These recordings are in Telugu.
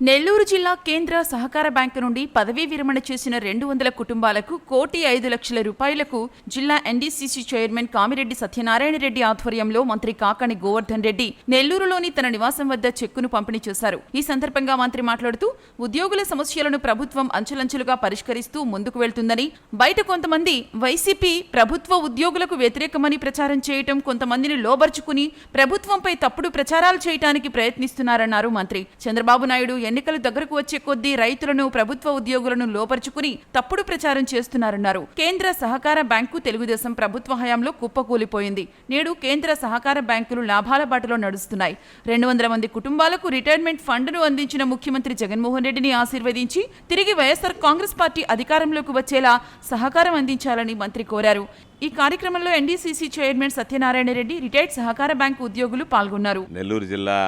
నెల్లూరు జిల్లా కేంద్ర సహకార బ్యాంకు నుండి పదవీ విరమణ చేసిన రెండు వందల కుటుంబాలకు కోటి ఐదు లక్షల రూపాయలకు జిల్లా ఎన్డీసీసీ చైర్మన్ కామిరెడ్డి సత్యనారాయణ రెడ్డి ఆధ్వర్యంలో మంత్రి కాకాణి గోవర్ధన్ రెడ్డి నెల్లూరులోని తన నివాసం వద్ద చెక్కును పంపిణీ చేశారు. ఈ సందర్భంగా మంత్రి మాట్లాడుతూ ఉద్యోగుల సమస్యలను ప్రభుత్వం అంచెలంచెలుగా పరిష్కరిస్తూ ముందుకు వెళ్తుందని బయట కొంతమంది వైసీపీ ప్రభుత్వ ఉద్యోగులకు వ్యతిరేకమని ప్రచారం చేయటం కొంతమందిని లోబర్చుకుని ప్రభుత్వంపై తప్పుడు ప్రచారాలు చేయటానికి ప్రయత్నిస్తున్నారన్నారు మంత్రి. చంద్రబాబు నాయుడు ఎన్నికలు దగ్గరకు వచ్చే కొద్దీ రైతులను ప్రభుత్వ ఉద్యోగులను లోపరుచుకుని తప్పుడు ప్రచారం చేస్తున్నారన్నారు. కేంద్ర సహకార బ్యాంకు తెలుగుదేశం ప్రభుత్వ హయాంలో కుప్పకూలిపోయింది. నేడు కేంద్ర సహకార బ్యాంకులు లాభాల బాటలో నడుస్తున్నాయి. రెండు వందల మంది కుటుంబాలకు రిటైర్మెంట్ ఫండ్ను అందించిన ముఖ్యమంత్రి జగన్మోహన్ రెడ్డిని ఆశీర్వదించి తిరిగి వైఎస్ఆర్ కాంగ్రెస్ పార్టీ అధికారంలోకి వచ్చేలా సహకారం అందించాలని మంత్రి కోరారు. ఈ కార్యక్రమంలో NDCC chairman Satyanarayana Reddy retired సహకార బ్యాంకు ఉద్యోగులు పాల్గొన్నారు. నెల్లూరు జిల్లా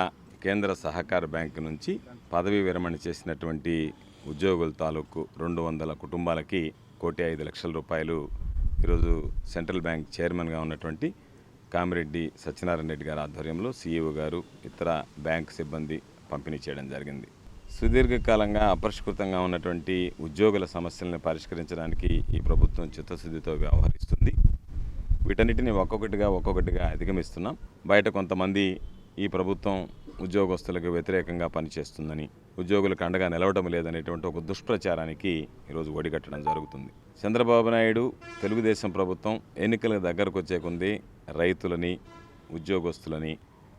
కేంద్ర సహకార బ్యాంకు నుంచి పదవీ విరమణ చేసినటువంటి ఉద్యోగుల తాలూకు రెండు వందల కుటుంబాలకి కోటి ఐదు లక్షల రూపాయలు ఈరోజు సెంట్రల్ బ్యాంక్ చైర్మన్గా ఉన్నటువంటి కామిరెడ్డి సత్యనారాయణ రెడ్డి గారి ఆధ్వర్యంలో సీఈఓ గారు ఇతర బ్యాంక్ సిబ్బంది పంపిణీ చేయడం జరిగింది. సుదీర్ఘకాలంగా అపరిష్కృతంగా ఉన్నటువంటి ఉద్యోగుల సమస్యలను పరిష్కరించడానికి ఈ ప్రభుత్వం చిత్తశుద్ధితో వ్యవహరిస్తుంది. వీటన్నిటిని ఒక్కొక్కటిగా ఒక్కొక్కటిగా అధిగమిస్తున్నాం. బయట కొంతమంది ఈ ప్రభుత్వం ఉద్యోగస్తులకు వ్యతిరేకంగా పనిచేస్తుందని ఉద్యోగులకు అండగా నిలవడం లేదనేటువంటి ఒక దుష్ప్రచారానికి ఈరోజు ఒడిగట్టడం జరుగుతుంది. చంద్రబాబు నాయుడు తెలుగుదేశం ప్రభుత్వం ఎన్నికల దగ్గరకు వచ్చేకుంది రైతులని ఉద్యోగస్తులని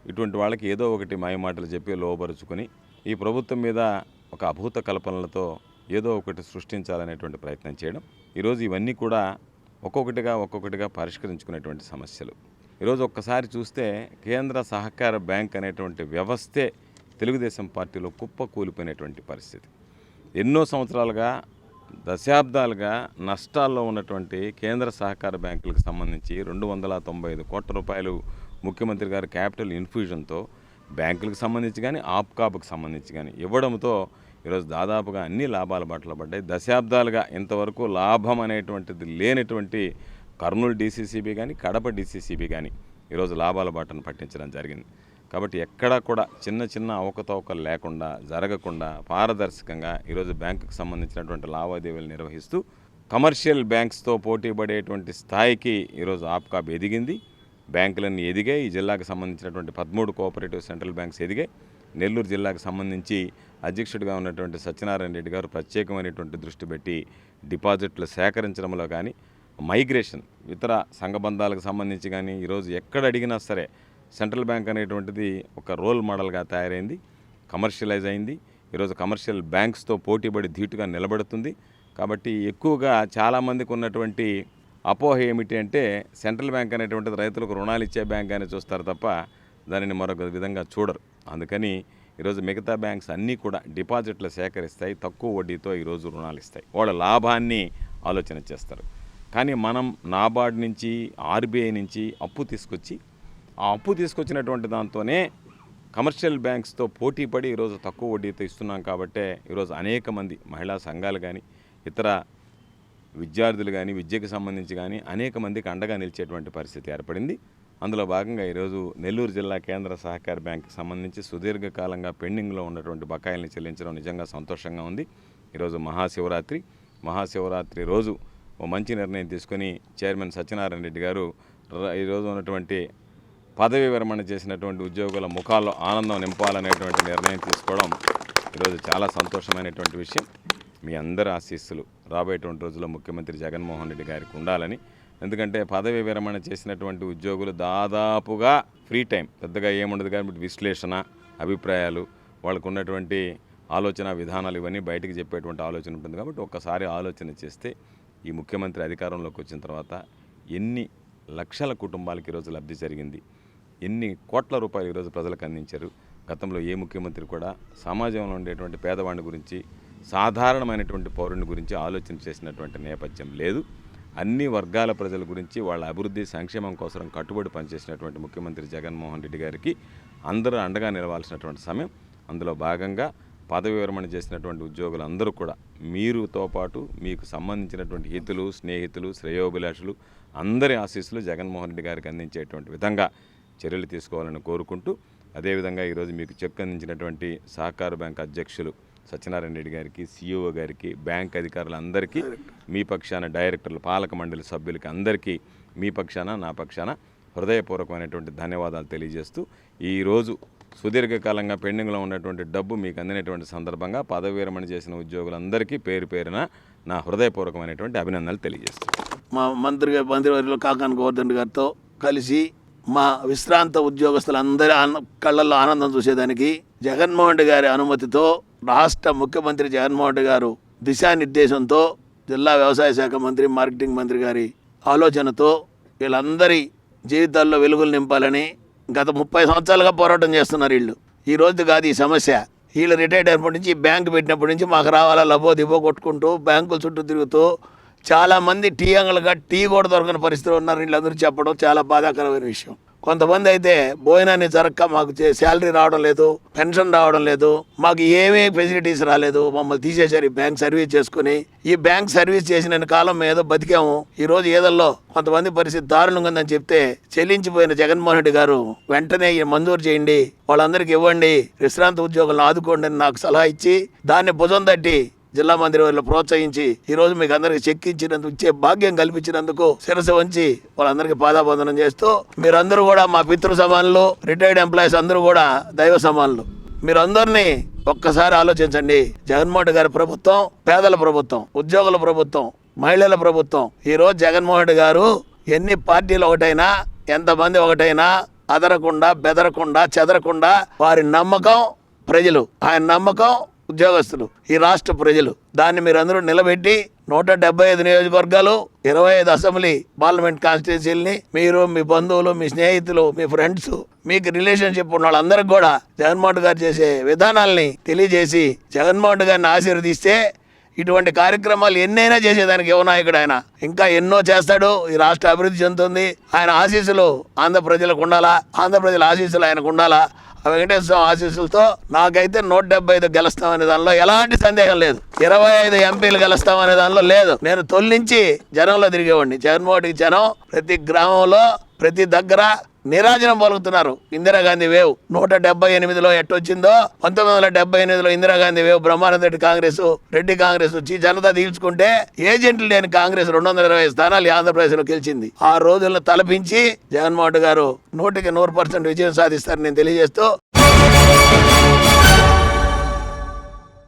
ఇటువంటి వాళ్ళకి ఏదో ఒకటి మాయమాటలు చెప్పి లోబరుచుకొని ఈ ప్రభుత్వం మీద ఒక అభూత కల్పనలతో ఏదో ఒకటి సృష్టించాలనేటువంటి ప్రయత్నం చేయడం ఈరోజు ఇవన్నీ కూడా ఒక్కొక్కటిగా ఒక్కొక్కటిగా పరిష్కరించుకునేటువంటి సమస్యలు. ఈరోజు ఒక్కసారి చూస్తే కేంద్ర సహకార బ్యాంక్ అనేటువంటి వ్యవస్థే తెలుగుదేశం పార్టీలో కుప్ప కూలిపోయినటువంటి పరిస్థితి. ఎన్నో సంవత్సరాలుగా దశాబ్దాలుగా నష్టాల్లో ఉన్నటువంటి కేంద్ర సహకార బ్యాంకులకు సంబంధించి రెండు వందల తొంభై ఐదు కోట్ల రూపాయలు ముఖ్యమంత్రి గారి క్యాపిటల్ ఇన్ఫ్యూజన్తో బ్యాంకులకు సంబంధించి కానీ ఆప్కాప్కి సంబంధించి కానీ ఇవ్వడంతో ఈరోజు దాదాపుగా అన్ని లాభాల బాటలో పడ్డాయి. దశాబ్దాలుగా ఇంతవరకు లాభం అనేటువంటిది లేనటువంటి కర్నూలు డీసీసీబీ కానీ కడప డీసీసీబీ కానీ ఈరోజు లాభాల బాటను పట్టించడం జరిగింది. కాబట్టి ఎక్కడా కూడా చిన్న చిన్న అవకతవకలు లేకుండా జరగకుండా పారదర్శకంగా ఈరోజు బ్యాంకుకు సంబంధించినటువంటి లావాదేవీలు నిర్వహిస్తూ కమర్షియల్ బ్యాంక్స్తో పోటీ పడేటువంటి స్థాయికి ఈరోజు ఆప్కాబ్ ఎదిగింది. బ్యాంకులన్నీ ఎదిగాయి. ఈ జిల్లాకు సంబంధించినటువంటి పదమూడు కోఆపరేటివ్ సెంట్రల్ బ్యాంక్స్ ఎదిగాయి. నెల్లూరు జిల్లాకు సంబంధించి అధ్యక్షుడిగా ఉన్నటువంటి సత్యనారాయణ రెడ్డి గారు ప్రత్యేకమైనటువంటి దృష్టి పెట్టి డిపాజిట్లు సేకరించడంలో కానీ మైగ్రేషన్ ఇతర సంఘబంధాలకు సంబంధించి కానీ ఈరోజు ఎక్కడ అడిగినా సరే సెంట్రల్ బ్యాంక్ అనేటువంటిది ఒక రోల్ మోడల్గా తయారైంది కమర్షియలైజ్ అయింది. ఈరోజు కమర్షియల్ బ్యాంక్స్తో పోటీపడి ధీటుగా నిలబడుతుంది. కాబట్టి ఎక్కువగా చాలామందికి ఉన్నటువంటి అపోహ ఏమిటి అంటే సెంట్రల్ బ్యాంక్ అనేటువంటిది రైతులకు రుణాలు ఇచ్చే బ్యాంక్ అని చూస్తారు తప్ప దానిని మరొక విధంగా చూడరు. అందుకని ఈరోజు మిగతా బ్యాంక్స్ అన్నీ కూడా డిపాజిట్లు సేకరిస్తాయి తక్కువ వడ్డీతో ఈరోజు రుణాలు ఇస్తాయి. వాళ్ళ లాభాన్ని ఆలోచన చేస్తారు. కానీ మనం నాబార్డ్ నుంచి ఆర్బీఐ నుంచి అప్పు తీసుకొచ్చి ఆ అప్పు తీసుకొచ్చినటువంటి దాంతోనే కమర్షియల్ బ్యాంక్స్తో పోటీ పడి ఈరోజు తక్కువ వడ్డీతో ఇస్తున్నాం కాబట్టే ఈరోజు అనేక మంది మహిళా సంఘాలు కానీ ఇతర విద్యార్థులు కానీ విద్యకు సంబంధించి కానీ అనేక మందికి అండగా నిలిచేటువంటి పరిస్థితి ఏర్పడింది. అందులో భాగంగా ఈరోజు నెల్లూరు జిల్లా కేంద్ర సహకార బ్యాంక్కి సంబంధించి సుదీర్ఘకాలంగా పెండింగ్లో ఉన్నటువంటి బకాయిల్ని చెల్లించడం నిజంగా సంతోషంగా ఉంది. ఈరోజు మహాశివరాత్రి. మహాశివరాత్రి రోజు ఓ మంచి నిర్ణయం తీసుకొని చైర్మన్ సత్యనారాయణ రెడ్డి గారు ఈరోజు ఉన్నటువంటి పదవి విరమణ చేసినటువంటి ఉద్యోగుల ముఖాల్లో ఆనందం నింపాలనేటువంటి నిర్ణయం తీసుకోవడం ఈరోజు చాలా సంతోషమైనటువంటి విషయం. మీ అందరి ఆశీస్సులు రాబోయేటువంటి రోజుల్లో ముఖ్యమంత్రి జగన్మోహన్ రెడ్డి గారికి ఉండాలని. ఎందుకంటే పదవి విరమణ చేసినటువంటి ఉద్యోగులు దాదాపుగా ఫ్రీ టైం పెద్దగా ఏముండదు కాబట్టి విశ్లేషణ అభిప్రాయాలు వాళ్ళకు ఉన్నటువంటి ఆలోచన విధానాలు ఇవన్నీ బయటికి చెప్పేటువంటి ఆలోచన ఉంటుంది కాబట్టి ఒక్కసారి ఆలోచన చేస్తే ఈ ముఖ్యమంత్రి అధికారంలోకి వచ్చిన తర్వాత ఎన్ని లక్షల కుటుంబాలకి ఈరోజు లబ్ధి జరిగింది? ఎన్ని కోట్ల రూపాయలు ఈరోజు ప్రజలకు అందించారు? గతంలో ఏ ముఖ్యమంత్రి కూడా సమాజంలో ఉండేటువంటి పేదవాడిని గురించి సాధారణమైనటువంటి పౌరుని గురించి ఆలోచన చేసినటువంటి నేపథ్యం లేదు. అన్ని వర్గాల ప్రజల గురించి వాళ్ళ అభివృద్ధి సంక్షేమం కోసం కట్టుబడి పనిచేసినటువంటి ముఖ్యమంత్రి జగన్మోహన్ రెడ్డి గారికి అందరూ అండగా నిలవాల్సినటువంటి సమయం. అందులో భాగంగా పదవి విరమణ చేసినటువంటి ఉద్యోగులు అందరూ కూడా మీరుతో పాటు మీకు సంబంధించినటువంటి హితులు స్నేహితులు శ్రేయోభిలాషులు అందరి ఆశీస్సులు జగన్మోహన్ రెడ్డి గారికి అందించేటువంటి విధంగా చర్యలు తీసుకోవాలని కోరుకుంటూ అదేవిధంగా ఈరోజు మీకు చెక్ అందించినటువంటి సహకార బ్యాంక్ అధ్యక్షులు సత్యనారాయణ రెడ్డి గారికి సిఇఓ గారికి బ్యాంక్ అధికారులందరికీ మీ పక్షాన డైరెక్టర్లు పాలక మండలి సభ్యులకి అందరికీ మీ పక్షాన నా పక్షాన హృదయపూర్వకమైనటువంటి ధన్యవాదాలు తెలియజేస్తూ ఈరోజు సుదీర్ఘకాలంగా పెండింగ్లో ఉన్నటువంటి డబ్బు మీకు అందినటువంటి సందర్భంగా పదవి విరమణ చేసిన ఉద్యోగులందరికీ పేరు పేరున నా హృదయపూర్వకమైనటువంటి అభినందనలు తెలియజేస్తాను మా మంత్రి మంత్రివర్యులు కాకాన్ గోవర్ధన్ గారితో కలిసి మా విశ్రాంత ఉద్యోగస్తులందరి కళ్ళల్లో ఆనందం చూసేదానికి జగన్మోహన్ రెడ్డి గారి అనుమతితో రాష్ట్ర ముఖ్యమంత్రి జగన్మోహన్ రెడ్డి గారు దిశానిర్దేశంతో జిల్లా వ్యవసాయ శాఖ మంత్రి మార్కెటింగ్ మంత్రి గారి ఆలోచనతో వీళ్ళందరి జీవితాల్లో వెలుగులు నింపాలని గత ముప్పై సంవత్సరాలుగా పోరాటం చేస్తున్నారు వీళ్ళు. ఈ రోజు కాదు ఈ సమస్య. వీళ్ళు రిటైర్డ్ అయినప్పటి నుంచి బ్యాంక్ పెట్టినప్పటి నుంచి మాకు రావాలా లబో దిబో కొట్టుకుంటూ బ్యాంకుల చుట్టూ తిరుగుతూ చాలామంది టీ అంగలుగా టీ కూడా దొరకని పరిస్థితులు ఉన్నారు. వీళ్ళందరూ చెప్పడం చాలా బాధాకరమైన విషయం. కొంతమంది అయితే భోజనాన్ని జరక్క మాకు శాలరీ రావడం లేదు పెన్షన్ రావడం లేదు మాకు ఏమీ ఫెసిలిటీస్ రాలేదు మమ్మల్ని తీసేశారు ఈ బ్యాంక్ సర్వీస్ చేసుకుని. ఈ బ్యాంక్ సర్వీస్ చేసిన కాలం ఏదో బతికాము. ఈ రోజు ఏదల్లో కొంతమంది పరిస్థితి దారుణంగా ఉందని చెప్తే చెల్లించిపోయిన జగన్మోహన్ రెడ్డి గారు వెంటనే మంజూరు చేయండి వాళ్ళందరికీ ఇవ్వండి విశ్రాంతి ఉద్యోగులను ఆదుకోండి అని నాకు సలహా ఇచ్చి దాన్ని భుజం తట్టి జిల్లా మంత్రి వారిని ప్రోత్సహించి ఈ రోజు మీకు అందరికి చెక్ ఇచ్చినందుకు ఇచ్చే భాగ్యం కల్పించినందుకు శిరస వంచి వాళ్ళందరికీ పాదాబంధనం చేస్తూ మీరందరూ కూడా మా పితృ సమానులు రిటైర్డ్ ఎంప్లాయీస్ అందరూ కూడా దైవ సమానులు. మీరందరినీ ఒక్కసారి ఆలోచించండి. జగన్మోహన్ గారి ప్రభుత్వం పేదల ప్రభుత్వం ఉద్యోగుల ప్రభుత్వం మహిళల ప్రభుత్వం. ఈరోజు జగన్మోహన్ రెడ్డి గారు ఎన్ని పార్టీలు ఒకటైనా ఎంతమంది ఒకటైనా అదరకుండా బెదరకుండా చెదరకుండా వారి నమ్మకం ప్రజలు. ఆయన నమ్మకం ఉద్యోగస్తులు ఈ రాష్ట్ర ప్రజలు. దాన్ని మీరందరూ నిలబెట్టి నూట డెబ్బై ఐదు నియోజకవర్గాలు ఇరవై ఐదు అసెంబ్లీ పార్లమెంట్ కాన్స్టిట్యూన్సీలని మీరు మీ బంధువులు మీ స్నేహితులు మీ ఫ్రెండ్స్ మీకు రిలేషన్షిప్ ఉన్న వాళ్ళందరికీ కూడా జగన్మోహన్ గారు చేసే విధానాల్ని తెలియజేసి జగన్మోహన్ గారిని ఆశీర్వదిస్తే ఇటువంటి కార్యక్రమాలు ఎన్నైనా చేసేదానికి యువ నాయకుడు ఆయన. ఇంకా ఎన్నో చేస్తాడు ఈ రాష్ట్ర అభివృద్ధి చెందుతుంది. ఆయన ఆశీస్సులు ఆంధ్ర ప్రజలకు ఉండాలా? ఆంధ్ర ప్రజల ఆశీస్సులు ఆయనకు ఉండాలా? వెంకటేశ్వర ఆశీస్సులతో నాకైతే నూట డెబ్బై ఐదు గెలుస్తామనే దానిలో ఎలాంటి సందేహం లేదు. ఇరవై ఐదు ఎంపీలు గెలుస్తామనే దానిలో లేదు. నేను తొలి నుంచి జనంలో తిరిగేవాడిని. జగన్మోహన్ జనం ప్రతి గ్రామంలో ప్రతి దగ్గర నిరాజనం పలుకుతున్నారు. ఇందిరాగాంధీ వేవ్ నూట డెబ్బై ఎనిమిదిలో ఎట్టొచ్చిందో పంతొమ్మిది వందల డెబ్బై ఎనిమిదిలో ఇందిరాగాంధీ వేవ్ బ్రహ్మానంద రెడ్డి కాంగ్రెస్ రెడ్డి కాంగ్రెస్ వచ్చి జనతా తీల్చుకుంటే ఏజెంట్లు లేని కాంగ్రెస్ రెండు వందల ఇరవై స్థానాలు ఆంధ్రప్రదేశ్లో గెలిచింది. ఆ రోజులను తలపించి జగన్మోహన్ గారు నూటికి నూరు పర్సెంట్ విజయం సాధిస్తారని నేను తెలియజేస్తూ